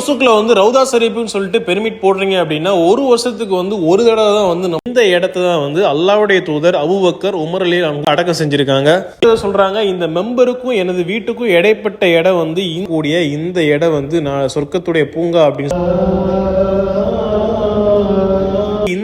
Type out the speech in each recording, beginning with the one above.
நுசுக்கில் வந்து ரவுதா ஷரீஃப்னு சொல்லிட்டு பெர்மிட் போடுறீங்க அப்படின்னா ஒரு வருஷத்துக்கு வந்து ஒரு தடவை தான் வந்து இந்த இடத்த தான் வந்து அல்லாவுடைய தூதர் அபுபக்கர் உமர் அலி அவங்க அடக்கம் செஞ்சிருக்காங்க. சொல்றாங்க இந்த மெம்பருக்கும் எனது வீட்டுக்கும் இடைப்பட்ட இடம் வந்து கூடிய இந்த இடம் வந்து நான் சொர்க்கத்துடைய பூங்கா அப்படின்னு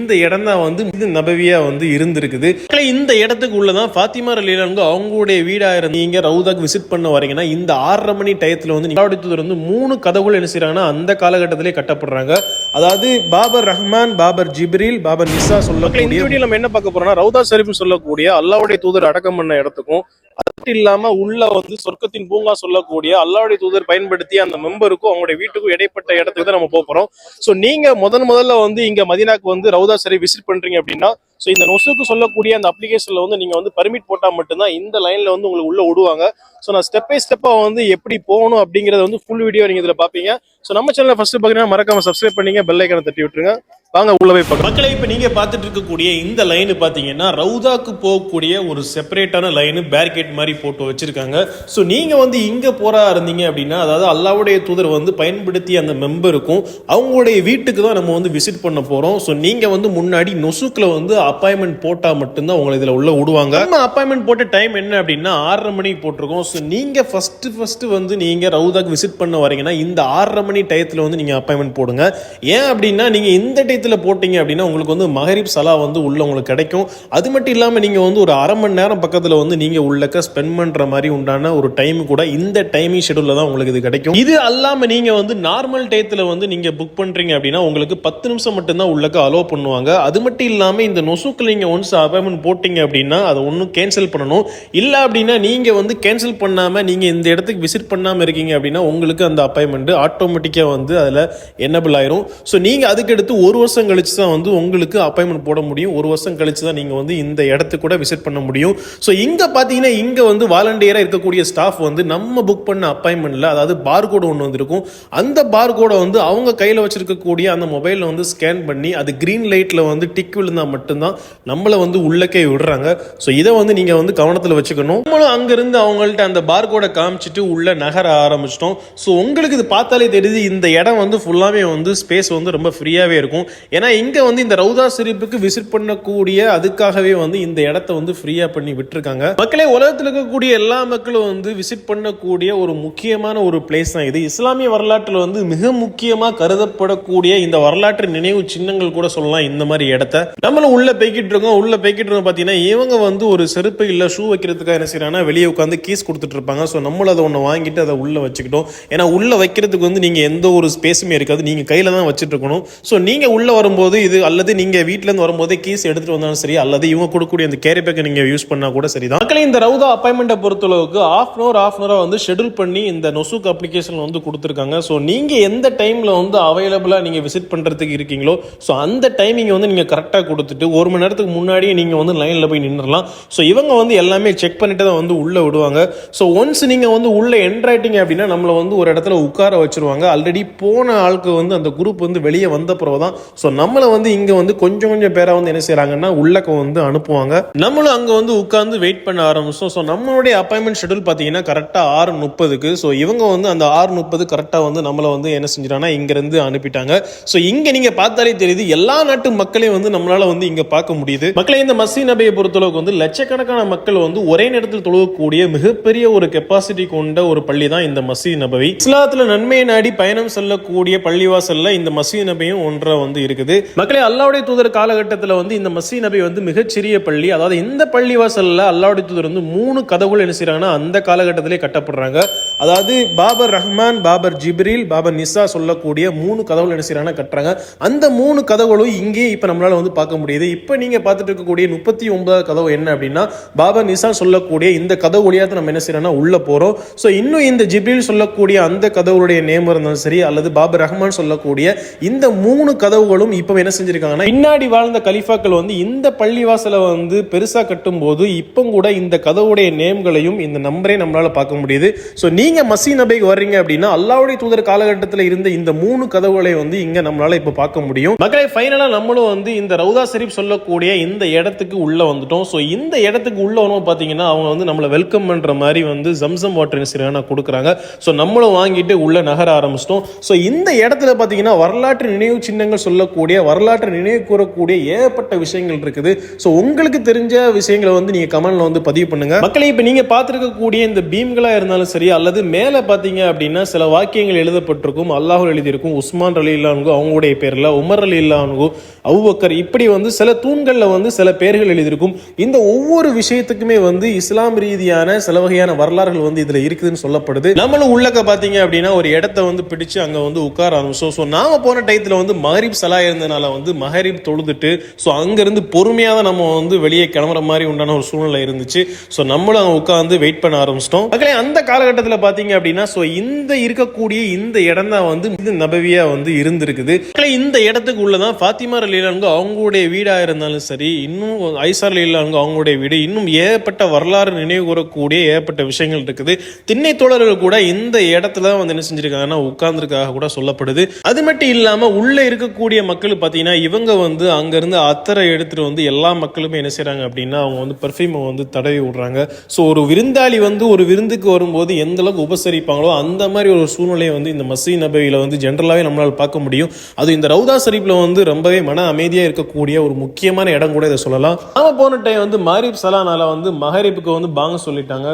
இந்த இடம் தான் வந்து இது நபவியா வந்து இருந்திருக்குது. இந்த இடத்துக்கு உள்ளதான் ஃபாத்திமா அலிலாங்க அவங்களுடைய வீடா இருந்தீங்க ரவுதாக்கு விசிட் பண்ண வரீங்கன்னா இந்த ஆறரை மணி டயத்துல வந்து நிலாவடி தூதர் வந்து மூணு கதவுகள் என்ன செய்யறாங்கன்னா அந்த காலகட்டத்திலே கட்டப்படுறாங்க. அதாவது பாபர் ரஹ்மான் பாபர் ஜிப்ரில் பாபர் நிசா சொல்லக்கூடிய நம்ம என்ன பார்க்க போறோம்னா ரவுதா ஷரீஃப் சொல்லக்கூடிய அல்லாவுடைய தூதர் அடக்கம் பண்ண இடத்துக்கும் அது இல்லாம உள்ள வந்து சொர்க்கத்தின் பூங்கா சொல்லக்கூடிய அல்லாவுடைய தூதர் பயன்படுத்தி அந்த மெம்பருக்கும் அவங்களுடைய வீட்டுக்கும் இடைப்பட்ட இடத்துக்கு தான் நம்ம போக போறோம். ஸோ நீங்க முதன் முதல்ல வந்து இங்க மதினாக்கு வந்து ரவுதா சரி விசிட் பண்றீங்க அப்படின்னா ஸோ இந்த நொசுக்கு சொல்லக்கூடிய அந்த அப்ளிகேஷன்ல வந்து நீங்க வந்து பர்மிட் போட்டா மட்டும்தான் இந்த லைன்ல வந்து உங்களுக்கு உள்ள விடுவாங்க ஸோ நான் ஸ்டெப் பை ஸ்டெப்பா வந்து எப்படி போகணும் அப்படிங்கறத வந்து ஃபுல் வீடியோ நீங்கள் இதில் பாப்பீங்க ஸோ நம்ம சேனலில் ஃபஸ்ட்டு பாத்தீங்கன்னா மறக்காம சப்ஸ்கிரைப் பண்ணிங்க பெல் ஐக்கனை தட்டி விட்டுருங்க. வாங்க உள்ள போய் மக்களை இப்போ நீங்க பார்த்துட்டு இருக்கக்கூடிய இந்த லைன் பாத்தீங்கன்னா ரவுதாக்கு போகக்கூடிய ஒரு செப்பரேட்டான லைன் பேரிகேட் மாதிரி போட்டு வச்சிருக்காங்க. ஸோ நீங்க வந்து இங்க போறா இருந்தீங்க அப்படின்னா அதாவது அல்லாவுடைய தூதர் வந்து பயன்படுத்தி அந்த மெம்பருக்கும் அவங்களுடைய வீட்டுக்கு தான் நம்ம வந்து விசிட் பண்ண போறோம். ஸோ நீங்க வந்து முன்னாடி நொசுக்கில் வந்து அப்பாயின்மெண்ட் போட்டா மட்டும்தான் உங்களை இதுல உள்ள விடுவாங்க. நம்ம அப்பாயின்மெண்ட் போட்ட டைம் என்ன அப்படின்னா ஆறரை மணிக்கு போட்டிருக்கோம். ஸோ நீங்க ஃபர்ஸ்ட் ஃபர்ஸ்ட் வந்து நீங்க ரவுதாக்கு விசிட் பண்ண வரீங்கன்னா இந்த ஆறரை மணி டயத்தில் வந்து நீங்க அப்பாயின்மெண்ட் போடுங்க. ஏன் அப்படின்னா நீங்க இந்த டயத்துல போட்டீங்க அப்படின்னா உங்களுக்கு வந்து மகரிப் சலா வந்து உள்ள உங்களுக்கு கிடைக்கும். அது மட்டும் இல்லாம நீங்க வந்து ஒரு அரை மணி நேரம் பக்கத்தில் வந்து நீங்க உள்ளக்க ஸ்பெண்ட் பண்ற மாதிரி உண்டான ஒரு டைம் கூட இந்த டைமிங் ஷெடியூலில் தான் உங்களுக்கு இது கிடைக்கும். இது அல்லாம நீங்க வந்து நார்மல் டயத்துல வந்து நீங்க புக் பண்றீங்க அப்படின்னா உங்களுக்கு பத்து நிமிஷம் மட்டும்தான் உள்ளக்க அலோவ் பண்ணுவாங்க. அது மட்டும் இல்லாமல் இந்த நொசுக்கில் நீங்கள் ஒன்ஸ் அப்பாயின்மெண்ட் போட்டீங்க அப்படின்னா அதை ஒன்றும் கேன்சல் பண்ணணும். இல்ல அப்படின்னா நீங்க வந்து கேன்சல் பண்ணாம நீங்க இந்த இடத்துக்கு விசிட் பண்ணாமல் இருக்கீங்க அப்படின்னா உங்களுக்கு அந்த அப்பாயின்மெண்ட் ஆட்டோமேட்டிக்காக வந்து அதுல என்னபிள் ஆயிரும். ஸோ நீங்க அதுக்கடுத்து ஒரு வருஷம் கழிச்சு தான் வந்து உங்களுக்கு அப்பாயின்மெண்ட் போட முடியும். ஒரு வருஷம் கழிச்சு தான் நீங்கள் வந்து இந்த இடத்துக்கு கூட விசிட் பண்ண முடியும். ஸோ இங்கே பார்த்தீங்கன்னா இங்கே வந்து வாலண்டியராக இருக்கக்கூடிய ஸ்டாஃப் வந்து நம்ம புக் பண்ண அப்பாயின்மெண்ட்டில் அதாவது பார் கோடு ஒன்று வந்திருக்கும். அந்த பார் கோடை வந்து அவங்க கையில் வச்சிருக்கக்கூடிய அந்த மொபைலில் வந்து ஸ்கேன் பண்ணி அது க்ரீன் லைட்டில் வந்து டிக் விழுந்தா மட்டும்தான் நம்மளை வந்து உள்ளக்கே விடுறாங்க. ஸோ இதை வந்து நீங்கள் வந்து கவனத்தில் வச்சுக்கணும். நம்மளும் அங்கேருந்து அவங்கள்ட்ட அந்த பார் கோடை காமிச்சிட்டு உள்ள நகர ஆரம்பிச்சிட்டோம். ஸோ உங்களுக்கு இது பார்த்தாலே தெரியுது இந்த இடம் வந்து ஃபுல்லாகவே வந்து ஸ்பேஸ் வந்து ரொம்ப ஃப்ரீயாகவே இருக்கும். ஏன்னா இங்கே வந்து இந்த ரவுதா சிரிப்புக்கு விசிட் பண்ணக்கூடிய அதுக்காகவே வந்து இந்த இடத்த வந்து ஃப்ரீயாக பண்ணி விட்டுருக்காங்க. மக்களே உலகத்தில் இருக்கக்கூடிய எல்லா மக்களும் வந்து விசிட் பண்ணக்கூடிய ஒரு முக்கியமான ஒரு பிளேஸ் தான் இது. இஸ்லாமிய வரலாற்றில் வந்து மிக முக்கியமா கருதப்படக்கூடிய இந்த வரலாற்று நினைவு சின்னங்கள் கூட சொல்லலாம் இந்த மாதிரி இடத்த. நம்மளும் உள்ள போய்கிட்டு இருக்கோம். உள்ள போய்கிட்டு இருக்கோம் பார்த்தீங்கன்னா இவங்க வந்து ஒரு செருப்பு இல்லை ஷூ வைக்கிறதுக்காக என்ன செய்யறாங்கன்னா வெளியே உட்காந்து கீஸ் கொடுத்துட்டு இருப்பாங்க. ஸோ நம்மளும் அதை ஒன்று வாங்கிட்டு அதை உள்ள வச்சுக்கிட்டோம். ஏன்னா உள்ள வைக்கிறதுக்கு வந்து நீங்க எந்த ஒரு ஸ்பேஸுமே இருக்காது. நீங்க கையில தான் வச்சுட்டு இருக்கணும். ஸோ நீங்க உள்ள வரும்போது இது அல்லது நீங்கள் வீட்டிலேருந்து இருந்து வரும்போதே கீஸ் எடுத்துட்டு வந்தாலும் சரி அல்லது இவங்க கொடுக்கக்கூடிய அந்த கேரி பேக்கை நீங்கள் யூஸ் பண்ணால் கூட சரி தான் மக்களே இந்த ரவுதா அப்பாயின்மெண்ட்டை பொறுத்தளவுக்கு ஆஃப் அன் அவர் ஆஃப் அன் வந்து ஷெடியூல் பண்ணி இந்த நொசுக் அப்ளிகேஷன் வந்து கொடுத்துருக்காங்க. ஸோ நீங்கள் எந்த டைமில் வந்து அவைலபிளாக நீங்கள் விசிட் பண்ணுறதுக்கு இருக்கீங்களோ ஸோ அந்த டைமிங் வந்து நீங்கள் கரெக்டாக கொடுத்துட்டு ஒரு மணி நேரத்துக்கு முன்னாடியே நீங்கள் வந்து லைனில் போய் நின்றுலாம் ஸோ இவங்க வந்து எல்லாமே செக் பண்ணிட்டு தான் வந்து உள்ளே விடுவாங்க. ஸோ ஒன்ஸ் நீங்கள் வந்து உள்ளே என்ட்ராயிட்டீங்க அப்படின்னா நம்மளை வந்து ஒரு இடத்துல உட்கார வச்சுருவாங்க. ஆல்ரெடி போன ஆளுக்கு வந்து அந்த குரூப் வந்து வெளியே வந்த பிறகு தான் ஸோ நம்மளை வந்து இங்கே வந்து கொஞ்சம் கொஞ்சம் பேராக வந்து என்ன செய்கிறாங்கன்னா உள்ளக்க வந்து அனுப்புவாங்க. நம்மளும் அங்கே வந்து உட்காந்து வெயிட் பண்ண ஆரம்பிச்சோம். ஸோ நம்மளுடைய அப்பாயின்மெண்ட் ஷெடியூல் பார்த்தீங்கன்னா கரெக்டாக ஆறு முப்பதுக்கு ஸோ இவங்க வந்து அந்த ஆறு முப்பது கரெக்டாக வந்து நம்மளை வந்து என்ன செஞ்சிட்டாங்கன்னா இங்கேருந்து அனுப்பிட்டாங்க. ஸோ இங்கே நீங்கள் பார்த்தாலே தெரியுது எல்லா நாட்டு மக்களையும் வந்து நம்மளால் வந்து இங்கே பார்க்க முடியுது. மக்களை இந்த மசி நபையை பொறுத்தளவுக்கு வந்து லட்சக்கணக்கான மக்கள் வந்து ஒரே நேரத்தில் தொழுகக்கூடிய மிகப்பெரிய ஒரு கெப்பாசிட்டி கொண்ட ஒரு பள்ளி தான் இந்த மசி நபவி. இஸ்லாத்தில் நன்மையை நாடி பயணம் செல்லக்கூடிய பள்ளிவாசலில் இந்த மசி நபையும் ஒன்றை வந்து இருக்குது. மக்களே அல்லாவுடைய தூதர் காலகட்டத்தில் வந்து இந்த மசி நபி வந்து மிகச்சிறிய பள்ளி அதாவது இந்த பள்ளி வாசலில் அல்லாவுடைய தூதர் வந்து மூணு கதவுகள் என்ன செய்யறாங்கன்னா அந்த காலகட்டத்திலே கட்டப்படுறாங்க. அதாவது பாபர் ரஹ்மான் பாபர் ஜிப்ரில் பாபர் நிசா சொல்லக்கூடிய மூணு கதவுகள் என்ன செய்றாங்கன்னா கட்டுறாங்க. அந்த மூணு கதவுகளும் இங்கே இப்போ நம்மளால வந்து பார்க்க முடியுது. இப்போ நீங்கள் பார்த்துட்டு இருக்கக்கூடிய முப்பத்தி ஒன்பதாவது கதவு என்ன அப்படின்னா பாபர் நிசா சொல்லக்கூடிய இந்த கதவு வழியாக நம்ம என்ன செய்யறோம்னா உள்ள போகிறோம் ஸோ இன்னும் இந்த ஜிப்ரில் சொல்லக்கூடிய அந்த கதவுடைய நேம் இருந்தாலும் சரி அல்லது பாபர் ரஹ்மான் சொல்லக்கூடிய இந்த மூணு கதவுகளும் இப்போ என்ன செஞ்சிருக்காங்கன்னா பின்னாடி வாழ்ந்த கலிஃபாக்கள் வந்து இந்த பள்ளிவாசலை வந்து பெருசாக கட்டும்போது இப்போ கூட இந்த கதவுடைய நேம்களையும் இந்த நம்பரையும் நம்மளால் பார்க்க முடியுது. ஸோ நீ நீங்கள் மசி நபைக்கு வர்றீங்க அப்படின்னா அல்லாவுடைய தூதர் காலகட்டத்தில் இருந்த இந்த மூணு கதவுகளை வந்து இங்கே நம்மளால இப்போ பார்க்க முடியும். மக்களை ஃபைனலாக நம்மளும் வந்து இந்த ரவுதா ஷரீப் சொல்லக்கூடிய இந்த இடத்துக்கு உள்ளே வந்துட்டோம். ஸோ இந்த இடத்துக்கு உள்ள வரும் பார்த்தீங்கன்னா அவங்க வந்து நம்மளை வெல்கம் பண்ணுற மாதிரி வந்து ஜம்சம் வாட்டர் சரியான கொடுக்குறாங்க. ஸோ நம்மளும் வாங்கிட்டு உள்ள நகர ஆரம்பிச்சிட்டோம். ஸோ இந்த இடத்துல பார்த்தீங்கன்னா வரலாற்று நினைவு சின்னங்கள் சொல்லக்கூடிய வரலாற்று நினைவு கூறக்கூடிய ஏகப்பட்ட விஷயங்கள் இருக்குது. ஸோ உங்களுக்கு தெரிஞ்ச விஷயங்களை வந்து நீங்கள் கமெண்ட்ல வந்து பதிவு பண்ணுங்க. மக்களை இப்போ நீங்கள் பார்த்துருக்கக்கூடிய இந்த பீம்களாக இருந்தாலும் சரி அல்லது மேலே பார்த்தீங்க அப்படின்னா சில வாக்கியங்கள் எழுதப்பட்டிருக்கும். அல்லாஹூ எழுதியிருக்கும். உஸ்மான் அலி இல்லான்கோ அவங்களுடைய பேரில் உமர் அலி இல்லான்கோ அவுபக்கர் இப்படி வந்து சில தூண்களில் வந்து சில பேர்கள் எழுதியிருக்கும். இந்த ஒவ்வொரு விஷயத்துக்குமே வந்து இஸ்லாம் ரீதியான சில வகையான வரலாறுகள் வந்து இதில் இருக்குதுன்னு சொல்லப்படுது. நம்மளும் உள்ளக்க பார்த்தீங்க அப்படின்னா ஒரு இடத்த வந்து பிடிச்சு அங்கே வந்து உட்கார ஆரம்பிச்சோம். ஸோ நாம போன டயத்தில் வந்து மஹரீப் சலா இருந்தனால வந்து மஹரீப் தொழுதுட்டு ஸோ அங்கேருந்து பொறுமையாக தான் நம்ம வந்து வெளியே கிளம்புற மாதிரி உண்டான ஒரு சூழ்நிலை இருந்துச்சு. ஸோ நம்மளும் அங்கே உட்காந்து வெயிட் பண்ண ஆரம்பிச்சிட்டோம். மக்களே அந்த காலகட்டத்தில் பார்த்தீங்க அப்படின்னா ஸோ இந்த இருக்கக்கூடிய இந்த இடம் தான் வந்து இது நபவியா வந்து இருந்திருக்குது. இந்த இடத்துக்கு உள்ளதான் ஃபாத்திமா அலிலாங்க அவங்களுடைய வீடாக இருந்தாலும் சரி இன்னும் ஐசார் அலிலாங்க அவங்களுடைய வீடு இன்னும் ஏகப்பட்ட வரலாறு நினைவு கூறக்கூடிய ஏகப்பட்ட விஷயங்கள் இருக்குது. திண்ணை தோழர்கள் கூட இந்த இடத்துல தான் வந்து என்ன செஞ்சிருக்காங்கன்னா உட்கார்ந்துருக்காக கூட சொல்லப்படுது. அது மட்டும் இல்லாம உள்ள இருக்கக்கூடிய மக்கள் பார்த்தீங்கன்னா இவங்க வந்து அங்கிருந்து அத்தரை எடுத்துட்டு வந்து எல்லா மக்களுமே என்ன செய்கிறாங்க அப்படின்னா அவங்க வந்து பெர்ஃப்யூமை வந்து தடவி விடுறாங்க. ஸோ ஒரு விருந்தாளி வந்து ஒரு விருந்துக்கு வரும்போது எந்த அளவுக்கு உபசரிப்பாங்களோ அந்த மாதிரி ஒரு சூழ்நிலையை வந்து இந்த மசீ நபவியில் வந்து ஜென்ரலாகவே நம்மளால் பார்க்க முடியும். அது இந்த ரவுதா ஷரீஃப்ல வந்து ரொம்பவே மன அமைதியாக இருக்கக்கூடிய ஒரு முக்கியமான இடம் கூட இதை சொல்லலாம். நாம போன டைம் வந்து மாரிப் சலானால வந்து மஹரிப்புக்கு வந்து பாங்க சொல்லிட்டாங்க.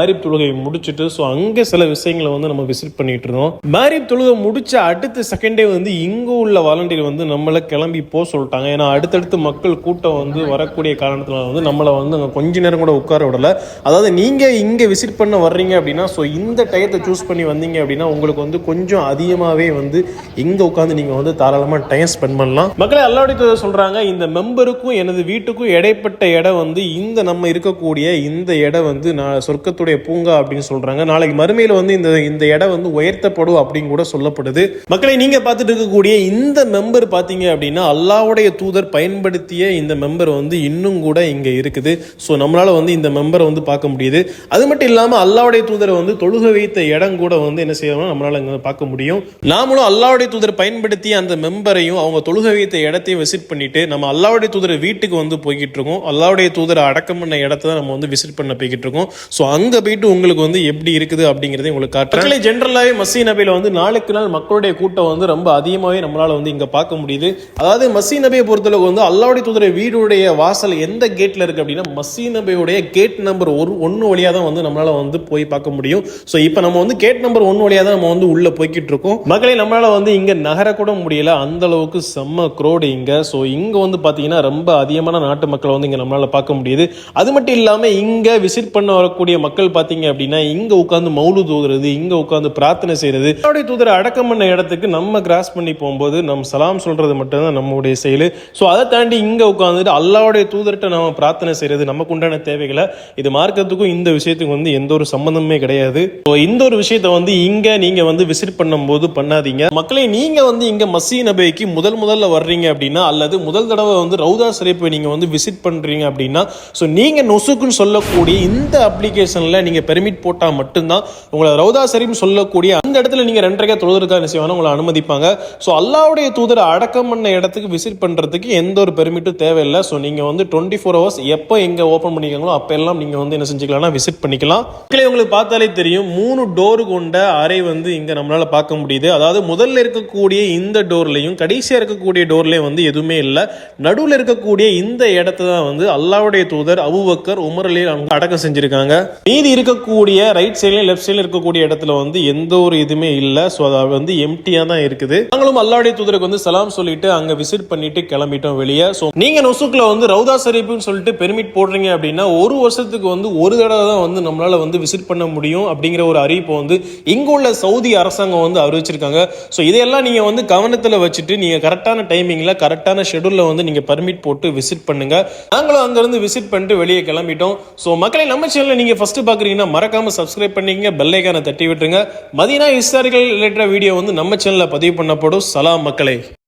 மாரிப் தொழுகையை முடிச்சுட்டு ஸோ அங்கே சில விஷயங்களை வந்து நம்ம விசிட் பண்ணிட்டு இருந்தோம். மாரிப் தொழுகை முடிச்ச அடுத்த செகண்டே வந்து இங்கே உள்ள வாலண்டியர் வந்து நம்மளை கிளம்பி போக சொல்லிட்டாங்க. ஏன்னா அடுத்தடுத்து மக்கள் கூட்டம் வந்து வரக்கூடிய காரணத்தில் வந்து நம்மளை வந்து அங்கே கொஞ்ச நேரம் கூட உட்கார விடலை. அதாவது நீங்கள் இங்கே விசிட் பண்ண வர்றீங்க அப்படின்னா ஸோ இந்த டயத்தை சூஸ் பண்ணி வந்தீங்க அப்படின்னா உங்களுக்கு வந்து கொஞ்சம் அதிகமாகவே வந்து இங்கே உட்காந்து நீங்கள் வந்து தாராளமாக டைம் ஸ்பெண்ட் பண்ணலாம். மக்களை அல்லாவுடைய சொல்கிறாங்க இந்த மெம்பருக்கும் எனது வீட்டுக்கும் இடைப்பட்ட இடம் வந்து இந்த நம்ம இருக்கக்கூடிய இந்த இடம் வந்து நான் சொர்க்கத்துடைய பூங்கா அப்படின்னு சொல்றாங்க. நாளைக்கு மறுமையில் வந்து இந்த இந்த இடம் வந்து உயர்த்தப்படும் அப்படின்னு கூட சொல்லப்படுது. மக்களை நீங்க பார்த்துட்டு இருக்கக்கூடிய இந்த மெம்பர் பாத்தீங்க அப்படின்னா அல்லாவுடைய தூதர் பயன்படுத்திய இந்த மெம்பர் வந்து இன்னும் கூட இங்க இருக்குது. ஸோ நம்மளால வந்து இந்த மெம்பரை வந்து பார்க்க முடியுது. அது மட்டும் இல்லாம அல்லாவுடைய தூதரை வந்து தொழுக வைத்த இடம் கூட வந்து என்ன செய்யணும் நம்மளால இங்க பார்க்க முடியும். நாமளும் அல்லாவுடைய தூதர் பயன்படுத்திய அந்த மெம்பரையும் அவங்க தொழுக வைத்த இடத்தையும் விசிட் பண்ணிட்டு நம்ம அல்லாவுடைய தூதர் வீட்டுக்கு வந்து போய்கிட்டு இருக்கோம். அல்லாவுடைய தூதரை அடக்கம் பண்ண இடத்த தான் நம்ம வந்து விசிட் பண்ண போய்கிட்டு இருக்கோம். ஸோ அங்க போயிட்டு உங்களுக்கு வந்து எப்படி இருக்குது அப்படிங்கிறதையும் உங்களுக்கு காட்டுறேன். ஜென்ரலாகவே மசீ நபியில வந்து நாளுக்கு நாள் மக்களுடைய கூட்டம் வந்து ரொம்ப அதிகமாகவே நம்மளால வந்து இங்க பார்க்க முடியுது. அதாவது மசீ நபையை பொறுத்தளவுக்கு வந்து அல்லாவுடைய தூதரை வீடுடைய வாசல் எந்த கேட்ல இருக்கு அப்படின்னா மசீ நபையுடைய கேட் நம்பர் ஒரு ஒன்று வழியா தான் வந்து நம்மளால வந்து போய் பார்க்க முடியும். ஸோ இப்போ நம்ம வந்து கேட் நம்பர் ஒன்று வழியா தான் நம்ம வந்து உள்ள போய்கிட்டு இருக்கோம். மக்களை நம்மளால வந்து இங்க நகர கூட முடியல. அந்த அளவுக்கு செம்ம க்ரோடு இங்க. ஸோ இங்க வந்து பாத்தீங்கன்னா ரொம்ப அதிகமான நாட்டு மக்களை வந்து இங்க நம்மளால பார்க்க முடியுது. அது மட்டும் இல்லாம இங்க விசிட் பண்ண வரக்கூடிய மக்கள் பார்த்தீங்க அப்படின்னா இங்கே உட்காந்து மௌலு தூதுறது இங்கே உட்காந்து பிரார்த்தனை செய்கிறது அவருடைய தூதரை அடக்கம் பண்ண இடத்துக்கு நம்ம கிராஸ் பண்ணி போகும்போது நம்ம சலாம் சொல்கிறது மட்டும்தான் நம்மளுடைய செயல். ஸோ அதை தாண்டி இங்கே உட்காந்துட்டு அல்லாவுடைய தூதர்கிட்ட நம்ம பிரார்த்தனை செய்கிறது நமக்கு உண்டான தேவைகளை இது மார்க்கத்துக்கும் இந்த விஷயத்துக்கும் வந்து எந்த ஒரு சம்பந்தமே கிடையாது. ஸோ இந்த ஒரு விஷயத்தை வந்து இங்கே நீங்கள் வந்து விசிட் பண்ணும்போது பண்ணாதீங்க. மக்களை நீங்கள் வந்து இங்கே மசீ நபைக்கு முதல் முதல்ல வர்றீங்க அப்படின்னா அல்லது முதல் தடவை வந்து ரவுதா சிறைப்பை நீங்கள் வந்து விசிட் பண்ணுறீங்க அப்படின்னா ஸோ நீங்கள் நொசுக்குன்னு சொல்லக்கூடிய இந்த அப்ளிகேஷனில் நீங்க பெர்மிட் போட்டால் மட்டும்தான் உங்களை ரவுதா ஷரீஃப் சொல்லக்கூடிய அந்த இடத்துல நீங்கள் ரெண்டரைக்கா தொழுதுக்காக என்ன செய்வாங்க உங்களை அனுமதிப்பாங்க. ஸோ அல்லாவுடைய தூதரை அடக்கம் பண்ண இடத்துக்கு விசிட் பண்ணுறதுக்கு எந்த ஒரு பெர்மிட்டும் தேவையில்லை. ஸோ நீங்கள் வந்து டுவெண்ட்டி ஃபோர் ஹவர்ஸ் எப்போ எங்கே ஓப்பன் பண்ணிக்கங்களோ அப்போ எல்லாம் நீங்கள் வந்து என்ன செஞ்சுக்கலாம்னா விசிட் பண்ணிக்கலாம். மக்களே, உங்களுக்கு பார்த்தாலே தெரியும் மூணு டோர் கொண்ட அறை வந்து இங்கே நம்மளால் பார்க்க முடியுது. அதாவது முதல்ல இருக்கக்கூடிய இந்த டோர்லையும் கடைசியாக இருக்கக்கூடிய டோர்லேயும் வந்து எதுவுமே இல்லை. நடுவில் இருக்கக்கூடிய இந்த இடத்த தான் வந்து அல்லாவுடைய தூதர் அபுபக்கர் உமர் அவங்க அடக்கம் செஞ்சுருக்காங்க. மீதி மீதி இருக்கக்கூடிய ரைட் சைட்லையும் லெஃப்ட் சைட்ல இருக்கக்கூடிய இடத்துல வந்து எந்த ஒரு இதுவுமே இல்லை. ஸோ அது வந்து எம்டியா தான் இருக்குது. நாங்களும் அல்லாவுடைய தூதருக்கு வந்து சலாம் சொல்லிட்டு அங்க விசிட் பண்ணிட்டு கிளம்பிட்டோம் வெளியே. ஸோ நீங்க நொசுக்ல வந்து ரவுதா ஷரீஃப்னு சொல்லிட்டு பெர்மிட் போடுறீங்க அப்படின்னா ஒரு வருஷத்துக்கு வந்து ஒரு தடவை தான் வந்து நம்மளால வந்து விசிட் பண்ண முடியும் அப்படிங்கிற ஒரு அறிவிப்பை வந்து இங்க உள்ள சவுதி அரசாங்கம் வந்து அறிவிச்சிருக்காங்க. ஸோ இதையெல்லாம் நீங்க வந்து கவனத்துல வச்சுட்டு நீங்க கரெக்டான டைமிங்ல கரெக்டான ஷெடியூல்ல வந்து நீங்க பர்மிட் போட்டு விசிட் பண்ணுங்க. நாங்களும் அங்க இருந்து விசிட் பண்ணிட்டு வெளியே கிளம்பிட்டோம். ஸோ மக்களை நம்ம நீங்கள் நீங்க ஃபர்ஸ்ட் பார்க்குறீங்கன்னா மறக்காம சப்ஸ்கிரைப் பண்ணிக்கங்க பெல்லைக்கான தட்டி விட்டுருங்க. மதினா ஹிஸ்டாரிக்கல் ரிலேட்டட் வீடியோ வந்து நம்ம சேனலில் பதிவு பண்ணப்படும். சலாம் மக்களே.